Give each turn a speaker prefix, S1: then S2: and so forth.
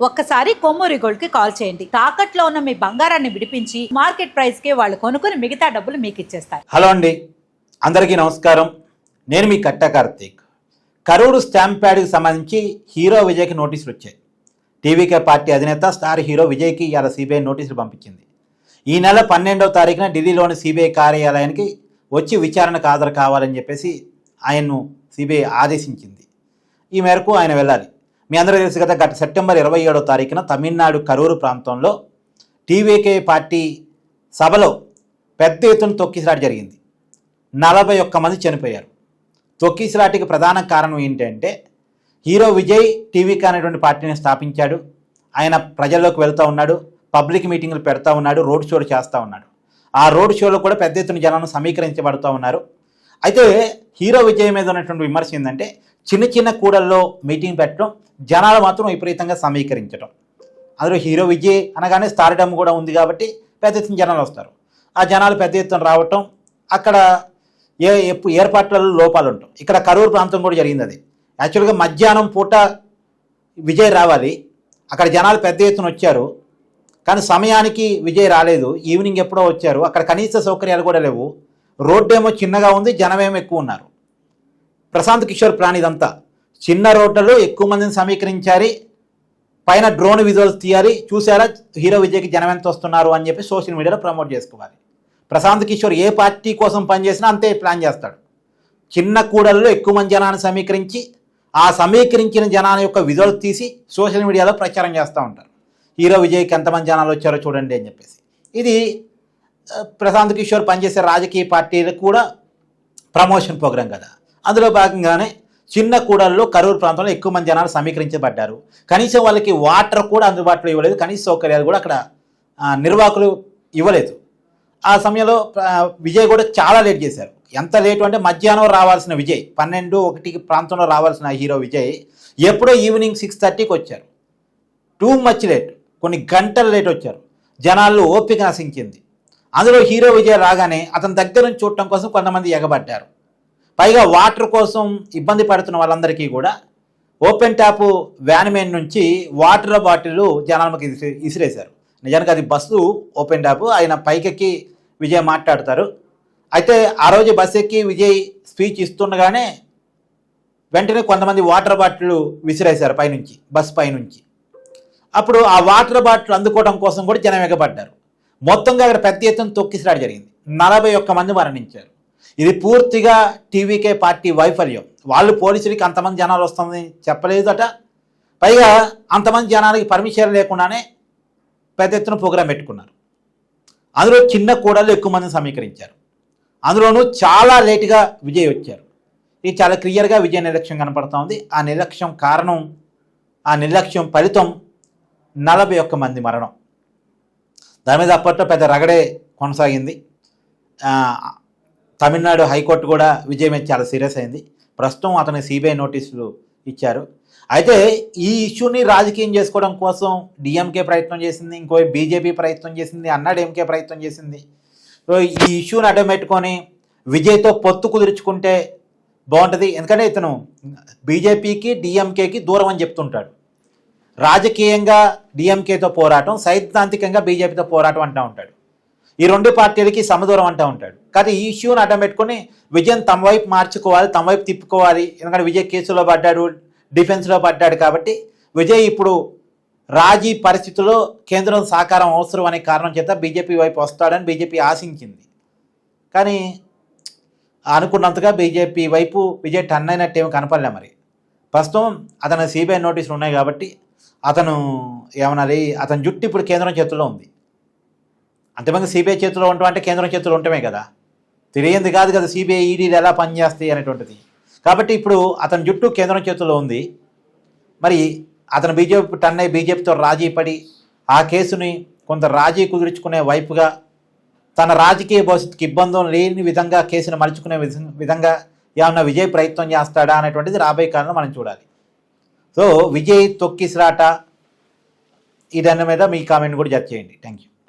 S1: ఒక్కసారి కొమ్మూరి గోల్డ్కి కాల్ చేయండి. తాకట్లో ఉన్న మీ బంగారాన్ని విడిపించి మార్కెట్ ప్రైస్కి వాళ్ళు కొనుక్కుని మిగతా డబ్బులు మీకు ఇచ్చేస్తారు.
S2: హలో అండి. అందరికీ నమస్కారం. నేను మీ కట్ట కార్తీక్. కరూరు స్టాంప్ ప్యాడ్కి సంబంధించి హీరో విజయ్కి నోటీసులు వచ్చాయి. టీవీకే పార్టీ అధినేత స్టార్ హీరో విజయ్కి ఇవాళ సిబిఐ నోటీసులు పంపించింది. ఈ నెల పన్నెండవ తారీఖున ఢిల్లీలోని సిబిఐ కార్యాలయానికి వచ్చి విచారణకు హాజరు కావాలని చెప్పేసి ఆయన్ను సిబిఐ ఆదేశించింది. ఈ మేరకు ఆయన వెళ్ళాలి. మీ అందరూ తెలుసు కదా గత సెప్టెంబర్ ఇరవై ఏడో తారీఖున తమిళనాడు కరూరు ప్రాంతంలో టీవీకే పార్టీ సభలో పెద్ద ఎత్తున తొక్కిసలాట జరిగింది. నలభై ఒక్క మంది చనిపోయారు. తొక్కిసలాటికి ప్రధాన కారణం ఏంటంటే హీరో విజయ్ టీవీకే అనేటువంటి పార్టీని స్థాపించాడు. ఆయన ప్రజల్లోకి వెళ్తూ ఉన్నాడు పబ్లిక్ మీటింగ్లు పెడతా ఉన్నాడు రోడ్ షోలు చేస్తూ ఉన్నాడు. ఆ రోడ్ షోలో కూడా పెద్ద ఎత్తున జనాలను సమీకరించబడుతూ ఉన్నారు. అయితే హీరో విజయ్ మీద ఉన్నటువంటి విమర్శ ఏంటంటే చిన్న చిన్న కూడల్లో మీటింగ్ పెట్టడం జనాలు మాత్రం విపరీతంగా సమీకరించడం. అందులో హీరో విజయ్ అనగానే స్టార్డమ్ కూడా ఉంది కాబట్టి పెద్ద ఎత్తున జనాలు వస్తారు. ఆ జనాలు పెద్ద ఎత్తున రావటం అక్కడ ఏ ఏర్పాట్లలో లోపాలు ఉంటాం ఇక్కడ కరూరు ప్రాంతం కూడా జరిగింది అది. యాక్చువల్గా మధ్యాహ్నం పూట విజయ్ రావాలి. అక్కడ జనాలు పెద్ద ఎత్తున వచ్చారు. కానీ సమయానికి విజయ్ రాలేదు. ఈవినింగ్ ఎప్పుడో వచ్చారు. అక్కడ కనీస సౌకర్యాలు కూడా లేవు. రోడ్డు ఏమో చిన్నగా ఉంది జనమేమో ఎక్కువ ఉన్నారు. ప్రశాంత్ కిషోర్ ప్లాన్ ఇదంతా. చిన్న రోడ్లలో ఎక్కువ మందిని సమీకరించాలి పైన డ్రోన్ విజువల్స్ తీయాలి. చూసారా హీరో విజయ్కి జనం ఎంత వస్తున్నారు అని చెప్పి సోషల్ మీడియాలో ప్రమోట్ చేసుకోవాలి. ప్రశాంత్ కిషోర్ ఏ పార్టీ కోసం పనిచేసినా అంతే ప్లాన్ చేస్తాడు. చిన్న కూడలలో ఎక్కువ మంది జనాన్ని సమీకరించి ఆ సమీకరించిన జనాన్ని యొక్క విజువల్స్ తీసి సోషల్ మీడియాలో ప్రచారం చేస్తూ ఉంటారు. హీరో విజయ్కి ఎంతమంది జనాలు వచ్చారో చూడండి అని చెప్పేసి. ఇది ప్రశాంత్ కిషోర్ పనిచేసే రాజకీయ పార్టీలకు కూడా ప్రమోషన్ ప్రోగ్రాం కదా. అందులో భాగంగానే చిన్న కూడల్లో కరూరు ప్రాంతంలో ఎక్కువ మంది జనాలు సమీకరించబడ్డారు. కనీసం వాళ్ళకి వాటర్ కూడా అందుబాటులో ఇవ్వలేదు. కనీస సౌకర్యాలు కూడా అక్కడ నిర్వాహకులు ఇవ్వలేదు. ఆ సమయంలో విజయ్ కూడా చాలా లేట్ చేశారు. ఎంత లేటు అంటే మధ్యాహ్నం రావాల్సిన విజయ్ పన్నెండు ఒకటికి ప్రాంతంలో రావాల్సిన హీరో విజయ్ ఎప్పుడో ఈవినింగ్ సిక్స్ థర్టీకి వచ్చారు. టూ మచ్ లేట్ కొన్ని గంటలు లేట్ వచ్చారు. జనాల్లో ఓపిక నశించింది. అందులో హీరో విజయ్ రాగానే అతని దగ్గర నుంచి చూడటం కోసం కొంతమంది ఎగబడ్డారు. పైగా వాటర్ కోసం ఇబ్బంది పడుతున్న వాళ్ళందరికీ కూడా ఓపెన్ ట్యాప్ వ్యాన్ మెయిన్ నుంచి వాటర్ బాటిల్ జనాలకి ఇసిరేశారు. నిజానికి అది బస్సు ఓపెన్ ట్యాప్ ఆయన పైకెక్కి విజయ్ మాట్లాడతారు. అయితే ఆ రోజు బస్ ఎక్కి విజయ్ స్పీచ్ ఇస్తుండగానే వెంటనే కొంతమంది వాటర్ బాటిల్ విసిరేశారు పైనుంచి బస్ పైనుంచి. అప్పుడు ఆ వాటర్ బాటిల్ అందుకోవడం కోసం కూడా జనం ఎగబడ్డారు. మొత్తంగా అక్కడ పెద్ద ఎత్తున తొక్కిసిరాడు జరిగింది. నలభై ఒక్క మంది మరణించారు. ఇది పూర్తిగా టీవీకే పార్టీ వైఫల్యం. వాళ్ళు పోలీసులకి అంతమంది జనాలు వస్తుందని చెప్పలేదట. పైగా అంతమంది జనాలకి పర్మిషన్ లేకుండానే పెద్ద ఎత్తున ప్రోగ్రాం పెట్టుకున్నారు. అందులో చిన్న కూడలు ఎక్కువ మందిని సమీకరించారు. అందులోనూ చాలా లేటుగా విజయ్ వచ్చారు. ఇది చాలా క్లియర్గా విజయ నిర్లక్ష్యం కనపడుతోంది ఉంది. ఆ నిర్లక్ష్యం కారణం ఆ నిర్లక్ష్యం ఫలితం నలభై ఒక్క మంది మరణం. దాని మీద అప్పట్లో పెద్ద రగడే కొనసాగింది. తమిళనాడు హైకోర్టు కూడా విజయం చాలా సీరియస్ అయింది. ప్రస్తుతం అతని సిబిఐ నోటీసులు ఇచ్చారు. అయితే ఈ ఇష్యూని రాజకీయం చేసుకోవడం కోసం డిఎంకే ప్రయత్నం చేసింది ఇంకో బీజేపీ ప్రయత్నం చేసింది అన్నాడీఎంకే ప్రయత్నం చేసింది. సో ఈ ఇష్యూని అడ్డం పెట్టుకొని విజయ్తో పొత్తు కుదుర్చుకుంటే బాగుంటుంది. ఎందుకంటే ఇతను బీజేపీకి డిఎంకేకి దూరం అని చెప్తుంటాడు. రాజకీయంగా డిఎంకేతో పోరాటం సైద్ధాంతికంగా బీజేపీతో పోరాటం అంటూ ఉంటాడు. ఈ రెండు పార్టీలకి సమదూరం అంటూ ఉంటాడు. కానీ ఈ ఇష్యూని అడ్డం పెట్టుకొని విజయం తమ వైపు మార్చుకోవాలి తమ వైపు తిప్పుకోవాలి. ఎందుకంటే విజయ్ కేసులో పడ్డాడు డిఫెన్స్లో పడ్డాడు కాబట్టి విజయ్ ఇప్పుడు రాజీ పరిస్థితుల్లో కేంద్రం సహకారం అవసరం అనే కారణం చేత బీజేపీ వైపు వస్తాడని బీజేపీ ఆశించింది. కానీ అనుకున్నంతగా బీజేపీ వైపు విజయ్ టన్ అయినట్టేమి కనపడలే మరి. ప్రస్తుతం అతను సిబిఐ నోటీసులు ఉన్నాయి కాబట్టి అతను ఏమనాలి అతని జుట్టు ఇప్పుడు కేంద్రం చేతుల్లో ఉంది. అంతమంది సిబిఐ చేతిలో ఉండటం అంటే కేంద్రం చేతిలో ఉండటమే కదా. తెలియంది కాదు కదా సిబిఐ ఈడీలు ఎలా పనిచేస్తాయి అనేటువంటిది. కాబట్టి ఇప్పుడు అతని జుట్టు కేంద్రం చేతుల్లో ఉంది. మరి అతను బీజేపీ టన్నై బీజేపీతో రాజీ పడి ఆ కేసుని కొంత రాజీ కుదుర్చుకునే వైపుగా తన రాజకీయ భవిష్యత్తుకి ఇబ్బందులు లేని విధంగా కేసును మలుచుకునే విధంగా ఏమన్నా విజయ్ ప్రయత్నం చేస్తాడా అనేటువంటిది రాబోయే కాలంలో మనం చూడాలి. సో విజయ్ తొక్కిసిరాట ఈ దాని మీద మీ కామెంట్ కూడా జడ్జ్ చేయండి. Thank you